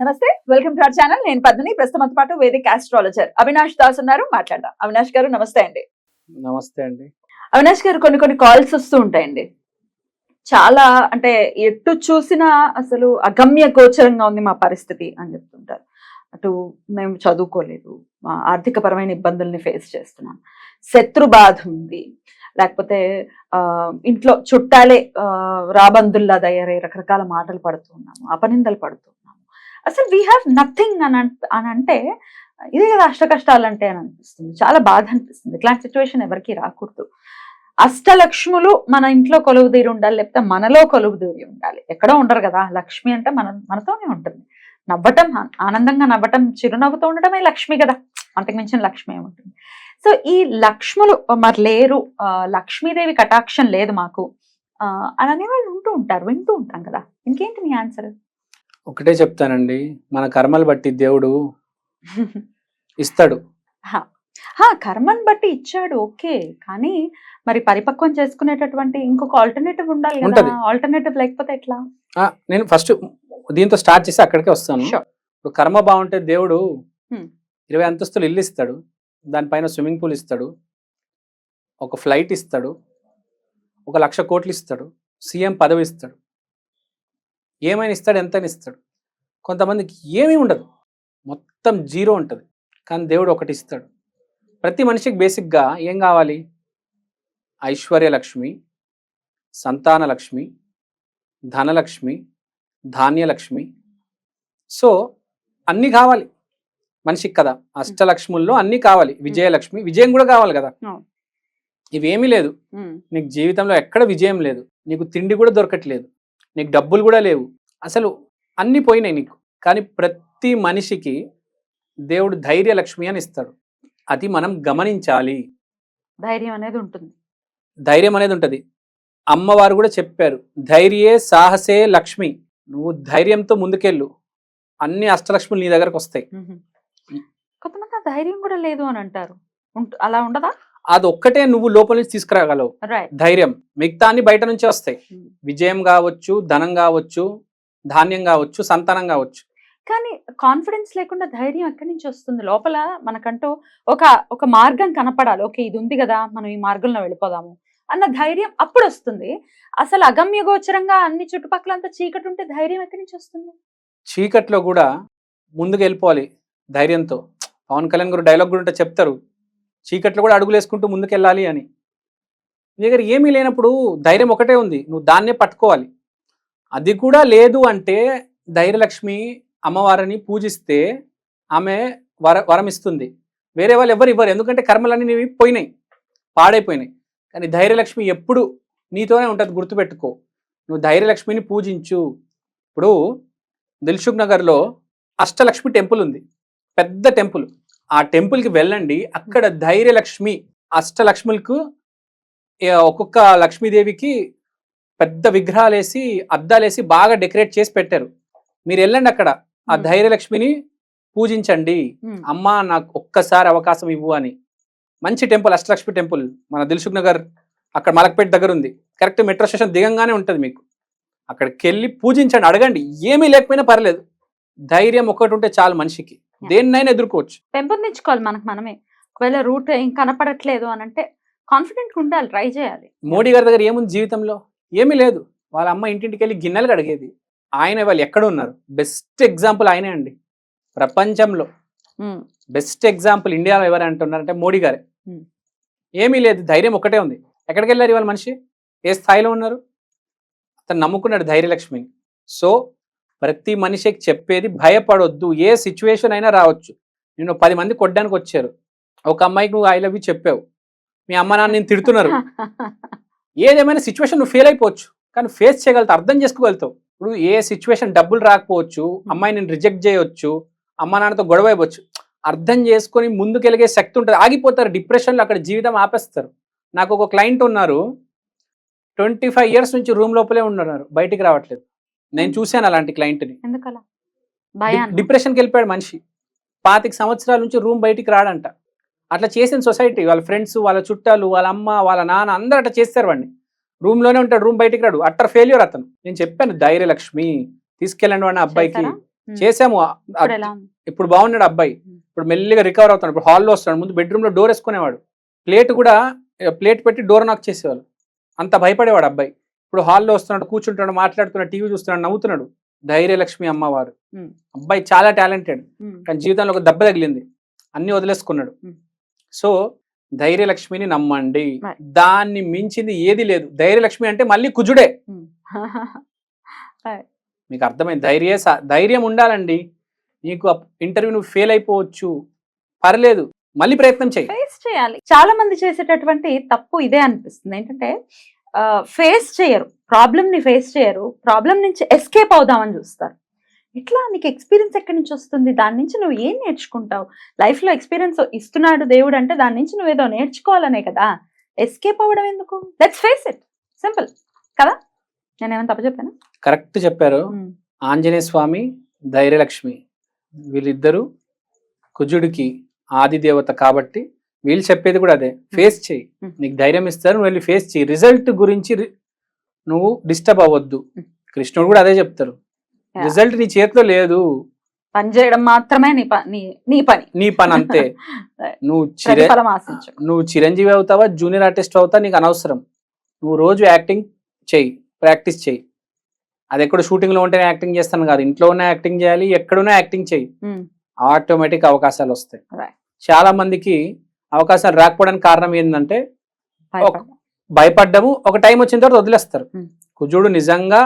నమస్తే welcome to our channel. నేను పద్మిని ప్రస్తుతం పాటు వేదిక ఆస్ట్రాలజర్ అవినాష్ దాస్ ఉన్నారు. మాట్లాడదాం. అవినాష్ గారు నమస్తే అండి. నమస్తే అండి. అవినాష్ గారు కొన్ని కొన్ని కాల్స్ వస్తూ ఉంటాయండి. చాలా అంటే ఎటు చూసినా అసలు అగమ్య గోచరంగా ఉంది మా పరిస్థితి అని చెప్తుంటారు. అటు మేము చదువుకోలేదు. మా ఆర్థిక పరమైన ఇబ్బందుల్ని ఫేస్ చేస్తున్నాం. శత్రు బాధ ఉంది. లేకపోతే ఇంట్లో చుట్టాలే రాబందుల్లా తయారై రకరకాల మాటలు పడుతున్నాము అపనిందలు పడుతున్నాము అసలు వీ హ్యావ్ నథింగ్ అని అని అంటే ఇదే కదా అష్ట కష్టాలు అంటే అని అనిపిస్తుంది. చాలా బాధ అనిపిస్తుంది. ఇట్లాంటి సిచ్యువేషన్ ఎవరికి రాకూడదు. అష్టలక్ష్ములు మన ఇంట్లో కొలువు తీరి ఉండాలి లేకపోతే మనలో కొలువు తీరి ఉండాలి. ఎక్కడో ఉండరు కదా. లక్ష్మి అంటే మన మనతోనే ఉంటుంది. నవ్వటం ఆనందంగా నవ్వటం చిరునవ్వుతో ఉండటమే లక్ష్మి కదా. అంతకు మించిన లక్ష్మి ఉంటుంది సో ఈ లక్ష్ములు మరి లేరు. లక్ష్మీదేవి కటాక్షం లేదు మాకు. అని అనేవాళ్ళు ఉంటూ ఉంటారు వింటూ ఉంటాం కదా. ఇంకేంటి మీ ఆన్సర్ ఒకటే చెప్తానండి మన కర్మలు బట్టి దేవుడు ఇస్తాడు కర్మని బట్టి ఇచ్చాడు ఓకే కానీ మరి పరిపక్వం చేసుకునేటటువంటి ఇంకొక ఆల్టర్నేటివ్ ఉండాలి కదా. ఆల్టర్నేటివ్ లేకపోతే ఎట్లా నేను ఫస్ట్ దీంతో స్టార్ట్ చేసి అక్కడికే వస్తాను. ఇప్పుడు కర్మ బాగుంటే దేవుడు. ఇరవై అంతస్తులు ఇల్లు ఇస్తాడు దానిపైన స్విమ్మింగ్ పూల్ ఇస్తాడు ఒక ఫ్లైట్ ఇస్తాడు ఒక లక్ష కోట్లు ఇస్తాడు సీఎం పదవి ఇస్తాడు ఏమైనా ఇస్తాడు ఎంతైనా ఇస్తాడు. కొంతమందికి ఏమీ ఉండదు. మొత్తం జీరో ఉంటుంది. కానీ దేవుడు ఒకటి ఇస్తాడు. ప్రతి మనిషికి బేసిక్గా ఏం కావాలి? ఐశ్వర్యలక్ష్మి సంతానలక్ష్మి ధనలక్ష్మి ధాన్యలక్ష్మి. సో అన్నీ కావాలి. మనిషికి కదా. అష్టలక్ష్ముల్లో అన్నీ కావాలి. విజయలక్ష్మి విజయం కూడా కావాలి కదా. ఇవేమీ లేదు. నీకు జీవితంలో ఎక్కడ విజయం లేదు. నీకు తిండి కూడా దొరకట్లేదు. నీకు డబ్బులు కూడా లేవు. అసలు అన్నీ పోయినాయి నీకు. కానీ ప్రతి మనిషికి దేవుడు ధైర్య లక్ష్మి అని ఇస్తాడు. అది మనం గమనించాలి. ధైర్యం అనేది ఉంటుంది. ధైర్యం అనేది ఉంటుంది. అమ్మవారు కూడా చెప్పారు ధైర్యే సాహసే లక్ష్మి. నువ్వు ధైర్యంతో ముందుకెళ్ళు. అన్ని అష్టలక్ష్ములు నీ దగ్గరకు వస్తాయి. కొంతమంది ధైర్యం కూడా లేదు అని అంటారు. అలా ఉండదా? అది ఒక్కటే నువ్వు లోపల నుంచి తీసుకురాగలవు. ధైర్యం. మిగతా అన్ని బయట నుంచే వస్తాయి. విజయం కావచ్చు ధనం కావచ్చు ధాన్యం కావచ్చు సంతానం కావచ్చు. కానీ కాన్ఫిడెన్స్ లేకుండా ధైర్యం ఎక్కడి నుంచి వస్తుంది? లోపల మనకంటూ ఒక ఒక మార్గం కనపడాలి. ఓకే ఇది ఉంది కదా మనం ఈ మార్గంలో వెళ్ళిపోదాము అన్న ధైర్యం అప్పుడు వస్తుంది. అసలు అగమ్య గోచరంగా అన్ని చుట్టుపక్కల అంతా చీకటి ఉంటే ధైర్యం ఎక్కడి నుంచి వస్తుంది? చీకట్లో కూడా ముందుకు వెళ్ళిపోవాలి ధైర్యంతో. పవన్ కళ్యాణ్ గారు డైలాగ్ కూడా ఉంటే చెప్తారు. చీకట్లో కూడా అడుగులు వేసుకుంటూ అని. నీ దగ్గర ఏమీ లేనప్పుడు ధైర్యం ఒకటే ఉంది. నువ్వు దాన్నే పట్టుకోవాలి. అది కూడా లేదు అంటే ధైర్యలక్ష్మి అమ్మవారిని పూజిస్తే ఆమె వర వరం ఇస్తుంది. వేరే వాళ్ళు ఎవరు ఇవ్వరు. ఎందుకంటే కర్మలన్నీ నీవి పోయినాయి. పాడైపోయినాయి. కానీ ధైర్యలక్ష్మి ఎప్పుడు నీతోనే ఉంటుంది గుర్తుపెట్టుకో. నువ్వు ధైర్యలక్ష్మిని పూజించు. ఇప్పుడు దిల్సుఖ్ నగర్లో అష్టలక్ష్మి టెంపుల్ ఉంది. పెద్ద టెంపుల్. ఆ టెంపుల్కి వెళ్ళండి. అక్కడ ధైర్యలక్ష్మి అష్టలక్ష్ములకు ఒక్కొక్క లక్ష్మీదేవికి పెద్ద విగ్రహాలు వేసి అద్దాలేసి బాగా డెకరేట్ చేసి పెట్టారు. మీరు వెళ్ళండి అక్కడ. ఆ. ధైర్యలక్ష్మిని పూజించండి. అమ్మా నాకు ఒక్కసారి అవకాశం ఇవ్వు అని. మంచి టెంపుల్ అష్టలక్ష్మి టెంపుల్ మన దిల్సుఖ్ నగర్ అక్కడ మలక్పేట దగ్గర ఉంది కరెక్ట్ మెట్రో స్టేషన్ దిగంగానే ఉంటుంది మీకు. అక్కడికి వెళ్ళి పూజించండి. అడగండి. ఏమీ లేకపోయినా పర్లేదు. ధైర్యం ఒకటి ఉంటే చాలు మనిషికి. దేన్నైనా ఎదుర్కోవచ్చు. పెంపొందించుకోవాలి మనకు మనమే. ఒకవేళ రూట్ ఏం కనపడట్లేదు అని అంటే కాన్ఫిడెంట్ ఉండాలి ట్రై చేయాలి. మోడీ గారి దగ్గర ఏముంది జీవితంలో? ఏమీ లేదు. వాళ్ళ అమ్మ ఇంటింటికి వెళ్ళి గిన్నెలు కడిగేది. ఆయన వాళ్ళు ఎక్కడ ఉన్నారు? బెస్ట్ ఎగ్జాంపుల్ ఆయనే అండి. ప్రపంచంలో బెస్ట్ ఎగ్జాంపుల్ ఇండియాలో ఎవరు అంటున్నారంటే మోడీ గారే. ఏమీ లేదు. ధైర్యం ఒకటే ఉంది. ఎక్కడికి వెళ్ళారు ఇవాళ మనిషి? ఏ స్థాయిలో ఉన్నారు? అతను నమ్ముకున్నాడు ధైర్యలక్ష్మిని. సో ప్రతి మనిషికి చెప్పేది భయపడొద్దు. ఏ సిచ్యువేషన్ అయినా రావచ్చు. నేను పది మంది కొట్టడానికి వచ్చారు. ఒక అమ్మాయికి నువ్వు ఐ లవ్ యూ చెప్పావు. మీ అమ్మ నాన్న నేను తిడుతున్నారు. ఏదేమైనా సిచ్యువేషన్ నువ్వు ఫెయిల్ అయిపోవచ్చు. కానీ ఫేస్ చేయగలుగుతావు అర్థం చేసుకోగలుగుతావు. ఇప్పుడు ఏ సిచ్యువేషన్ డబ్బులు రాకపోవచ్చు అమ్మాయి నేను రిజెక్ట్ చేయవచ్చు అమ్మ నాన్నతో గొడవ అయిపోవచ్చు. అర్థం చేసుకొని ముందుకెళ్ళగే శక్తి ఉంటుంది. ఆగిపోతారు డిప్రెషన్లో అక్కడ జీవితం ఆపేస్తారు. నాకు ఒక క్లయింట్ ఉన్నారు. ట్వంటీ ఫైవ్ ఇయర్స్ నుంచి రూమ్ లోపలే ఉన్నారు బయటికి రావట్లేదు. నేను చూశాను అలాంటి క్లయింట్ని. ఎందుకలా? భయాన్ని డిప్రెషన్కి వెళ్ళిపోయాడు మనిషి. పాతిక సంవత్సరాల నుంచి రూమ్ బయటికి రాడంట. అట్లా చేసిన సొసైటీ వాళ్ళ ఫ్రెండ్స్ వాళ్ళ చుట్టాలు వాళ్ళ అమ్మ వాళ్ళ నాన్న అందరూ అట్లా చేస్తారు వాడిని. రూమ్లోనే ఉంటాడు రూమ్ బయటికి రాడు. అట్టర్ ఫెయిల్యూర్ అతను. నేను చెప్పాను ధైర్యలక్ష్మి తీసుకెళ్ళండి వాడిని అబ్బాయికి? చేసాము ఇప్పుడు బాగున్నాడు అబ్బాయి. ఇప్పుడు మెల్లిగా రికవర్ అవుతాడు ఇప్పుడు హాల్లో వస్తాడు ముందు బెడ్రూమ్లో డోర్ వేసుకునేవాడు. ప్లేట్ కూడా ప్లేట్ పెట్టి డోర్ నాక్ చేసేవాళ్ళు. అంత భయపడేవాడు అబ్బాయి. ఇప్పుడు హాల్లో వస్తున్నాడు కూర్చుంటాడు మాట్లాడుతున్నాడు టీవీ చూస్తున్నాడు నవ్వుతున్నాడు. ధైర్యలక్ష్మి అమ్మవారు. అబ్బాయి చాలా టాలెంటెడ్. కానీ జీవితంలో ఒక దెబ్బ తగిలింది. అన్ని వదిలేసుకున్నాడు. సో ధైర్యలక్ష్మిని నమ్మండి. దాన్ని మించింది ఏది లేదు. ధైర్యలక్ష్మి అంటే మళ్ళీ కుజుడే. మీకు అర్థమైంది ధైర్య ధైర్యం ఉండాలండి. నీకు ఇంటర్వ్యూ నువ్వు ఫెయిల్ అయిపోవచ్చు. పర్లేదు. మళ్ళీ ప్రయత్నం చేయాలి. చాలా మంది చేసేటటువంటి తప్పు ఇదే అనిపిస్తుంది. ఏంటంటే ఫేస్ చేయరు. ప్రాబ్లమ్ని ఫేస్ చేయరు. ప్రాబ్లం నుంచి ఎస్కేప్ అవుదామని చూస్తారు. ఇట్లా నీకు ఎక్స్పీరియన్స్ ఎక్కడి నుంచి వస్తుంది? దాని నుంచి నువ్వు ఏం నేర్చుకుంటావు? లైఫ్లో ఎక్స్పీరియన్స్ ఇస్తున్నాడు దేవుడు అంటే దాని నుంచి నువ్వేదో నేర్చుకోవాలనే కదా. ఎస్కేప్ అవ్వడం ఎందుకు? లెట్స్ ఫేస్ ఇట్ సింపుల్ కదా? నేను ఏమైనా తప్ప చెప్పాను? కరెక్ట్ చెప్పారు. ఆంజనేయ స్వామి ధైర్యలక్ష్మి. వీళ్ళిద్దరూ కుజుడికి ఆది దేవత కాబట్టి వీళ్ళు చెప్పేది కూడా అదే. ఫేస్ చేయి. నీకు ధైర్యం ఇస్తారు నువ్వు వెళ్ళి ఫేస్ చేయి. రిజల్ట్ గురించి నువ్వు డిస్టర్బ్ అవ్వద్దు. కృష్ణుడు కూడా అదే చెప్తారు. రిజల్ట్ నీ చేతిలో లేదు. పని చేయడం మాత్రమే నీ పని నీ- పని. నీ పని అంతే. నువ్వు నువ్వు చిరంజీవి అవుతావా జూనియర్ ఆర్టిస్ట్ అవుతావా నీకు అనవసరం. నువ్వు రోజు యాక్టింగ్ చెయ్యి ప్రాక్టీస్ చెయ్యి అది ఎక్కడ షూటింగ్లో ఉంటేనే యాక్టింగ్ చేస్తాను కాదు. ఇంట్లో ఉన్న యాక్టింగ్ చేయాలి ఎక్కడున్నా యాక్టింగ్ చెయ్యి ఆటోమేటిక్ అవకాశాలు వస్తాయి. చాలా మందికి అవకాశాలు రాకపోవడానికి కారణం ఏంటంటే భయపడ- భయపడ్డము ఒక టైం వచ్చిన తర్వాత వదిలేస్తారు. కుజుడు నిజంగా